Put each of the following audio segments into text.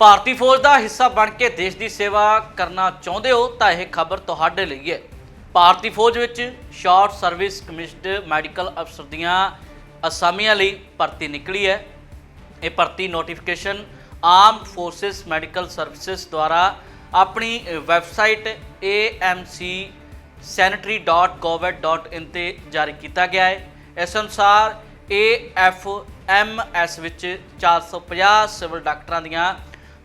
ਭਾਰਤੀ ਫੌਜ ਦਾ ਹਿੱਸਾ ਬਣ ਕੇ ਦੇਸ਼ ਦੀ ਸੇਵਾ ਕਰਨਾ ਚਾਹੁੰਦੇ ਹੋ ਤਾਂ ਇਹ ਖਬਰ ਤੁਹਾਡੇ ਲਈ ਹੈ। ਭਾਰਤੀ ਫੌਜ ਵਿੱਚ ਸ਼ਾਰਟ ਸਰਵਿਸ ਕਮਿਸ਼ਨਡ ਮੈਡੀਕਲ ਅਫਸਰ ਦੀਆਂ ਅਸਾਮੀਆਂ ਲਈ ਭਰਤੀ ਨਿਕਲੀ ਹੈ। ਇਹ ਭਰਤੀ notification armed forces medical services ਦੁਆਰਾ ਆਪਣੀ ਵੈਬਸਾਈਟ amc.sanitary.gov.in ਤੇ ਜਾਰੀ ਕੀਤਾ ਗਿਆ ਹੈ। ਇਸ ਅਨੁਸਾਰ AFMS ਵਿੱਚ 450 ਸਿਵਲ ਡਾਕਟਰਾਂ ਦੀਆਂ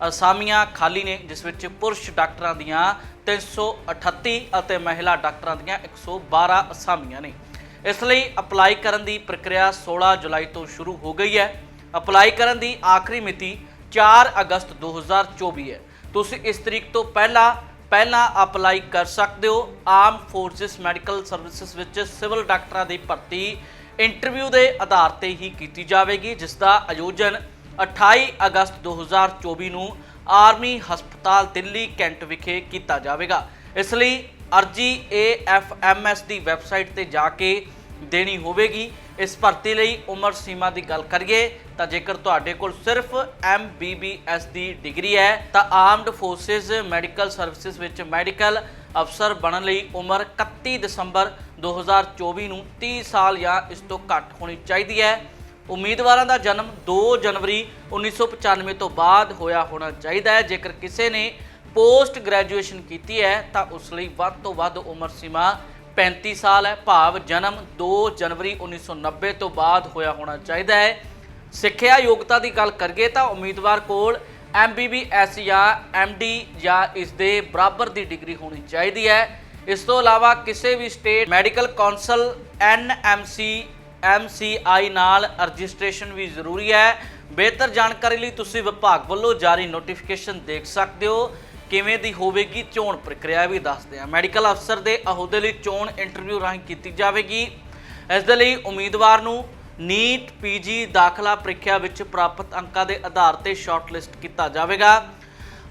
ਅਸਾਮੀਆਂ ਖਾਲੀ ਨੇ, ਜਿਸ ਵਿੱਚ ਪੁਰਸ਼ ਡਾਕਟਰਾਂ ਦੀਆਂ 338 ਅਤੇ ਮਹਿਲਾ ਡਾਕਟਰਾਂ ਦੀਆਂ 112 ਅਸਾਮੀਆਂ ਨੇ। ਇਸ ਲਈ ਅਪਲਾਈ ਕਰਨ ਦੀ ਪ੍ਰਕਿਰਿਆ 16 ਜੁਲਾਈ ਤੋਂ ਸ਼ੁਰੂ ਹੋ ਗਈ ਹੈ। ਅਪਲਾਈ ਕਰਨ ਦੀ ਆਖਰੀ ਮਿਤੀ 4 ਅਗਸਤ 2024 ਹੈ। ਤੁਸੀਂ ਇਸ ਤਰੀਕ ਤੋਂ ਪਹਿਲਾਂ ਪਹਿਲਾਂ ਅਪਲਾਈ ਕਰ ਸਕਦੇ ਹੋ। ਆਰਮ ਫੋਰਸਿਸ ਮੈਡੀਕਲ ਸਰਵਿਸਿਜ਼ ਵਿੱਚ ਸਿਵਲ ਡਾਕਟਰਾਂ ਦੀ ਭਰਤੀ ਇੰਟਰਵਿਊ ਦੇ ਆਧਾਰ ਤੇ ਹੀ ਕੀਤੀ ਜਾਵੇਗੀ, ਜਿਸ ਦਾ ਆਯੋਜਨ 28 ਅਗਸਤ 2024 ਨੂੰ ਆਰਮੀ ਹਸਪਤਾਲ ਦਿੱਲੀ ਕੈਂਟ ਵਿਖੇ ਕੀਤਾ ਜਾਵੇਗਾ। ਇਸ ਲਈ ਅਰਜੀ AFMS ਦੀ ਵੈਬਸਾਈਟ ਤੇ ਜਾ ਕੇ ਦੇਣੀ ਹੋਵੇਗੀ। ਇਸ ਭਰਤੀ ਲਈ ਉਮਰ ਸੀਮਾ ਦੀ ਗੱਲ ਕਰੀਏ ਤਾਂ ਜੇਕਰ ਤੁਹਾਡੇ ਕੋਲ ਸਿਰਫ MBBS ਦੀ ਡਿਗਰੀ ਹੈ ਤਾਂ ਆਰਮਡ ਫੋਰਸਿਸ ਮੈਡੀਕਲ ਸਰਵਿਸਿਜ਼ ਵਿੱਚ ਮੈਡੀਕਲ ਅਫਸਰ ਬਣਨ ਲਈ ਉਮਰ 31 ਦਸੰਬਰ 2024 ਨੂੰ 30 ਸਾਲ ਜਾਂ ਇਸ ਤੋਂ ਘੱਟ ਹੋਣੀ ਚਾਹੀਦੀ ਹੈ। ਉਮੀਦਵਾਰਾਂ ਦਾ ਜਨਮ 2 ਜਨਵਰੀ 1995 ਤੋਂ ਬਾਅਦ ਹੋਇਆ ਹੋਣਾ ਚਾਹੀਦਾ ਹੈ। ਜੇਕਰ ਕਿਸੇ ਨੇ ਪੋਸਟ ਗ੍ਰੈਜੂਏਸ਼ਨ ਕੀਤੀ ਹੈ, ਤਾਂ ਉਸ ਲਈ ਵੱਧ ਤੋਂ ਵੱਧ ਉਮਰ ਸੀਮਾ 35 ਸਾਲ ਹੈ। ਭਾਵ ਜਨਮ 2 ਜਨਵਰੀ 1990 ਤੋਂ ਬਾਅਦ ਹੋਇਆ ਹੋਣਾ ਚਾਹੀਦਾ ਹੈ। ਸਿੱਖਿਆ ਯੋਗਤਾ ਦੀ ਗੱਲ ਕਰੀਏ ਤਾਂ ਉਮੀਦਵਾਰ ਕੋਲ MBBS ਜਾਂ MD ਜਾਂ ਇਸ ਦੇ ਬਰਾਬਰ ਦੀ ਡਿਗਰੀ ਹੋਣੀ ਚਾਹੀਦੀ ਹੈ। ਇਸ ਤੋਂ ਇਲਾਵਾ ਕਿਸੇ ਵੀ state medical council NMC MCI ਨਾਲ ਰਜਿਸਟ੍ਰੇਸ਼ਨ ਵੀ ਜ਼ਰੂਰੀ ਹੈ। ਬਿਹਤਰ ਜਾਣਕਾਰੀ ਲਈ ਤੁਸੀਂ ਵਿਭਾਗ ਵੱਲੋਂ ਜਾਰੀ ਨੋਟੀਫਿਕੇਸ਼ਨ ਦੇਖ ਸਕਦੇ ਹੋ। ਕਿਵੇਂ ਦੀ ਹੋਵੇਗੀ ਚੋਣ ਪ੍ਰਕਿਰਿਆ ਵੀ ਦੱਸਦੇ ਆ ਮੈਡੀਕਲ ਅਫਸਰ ਦੇ ਅਹੁਦੇ ਲਈ ਚੋਣ ਇੰਟਰਵਿਊ ਰਾਹੀਂ ਕੀਤੀ ਜਾਵੇਗੀ। ਇਸ ਦੇ ਲਈ ਉਮੀਦਵਾਰ ਨੂੰ ਨੀਟ ਪੀਜੀ ਦਾਖਲਾ ਪ੍ਰੀਖਿਆ ਵਿੱਚ ਪ੍ਰਾਪਤ ਅੰਕਾਂ ਦੇ ਆਧਾਰ ਤੇ ਸ਼ਾਰਟਲਿਸਟ ਕੀਤਾ ਜਾਵੇਗਾ।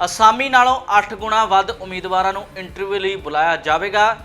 ਅਸਾਮੀ ਨਾਲੋਂ 8 ਗੁਣਾ ਵੱਧ ਉਮੀਦਵਾਰਾਂ ਨੂੰ ਇੰਟਰਵਿਊ ਲਈ ਬੁਲਾਇਆ ਜਾਵੇਗਾ।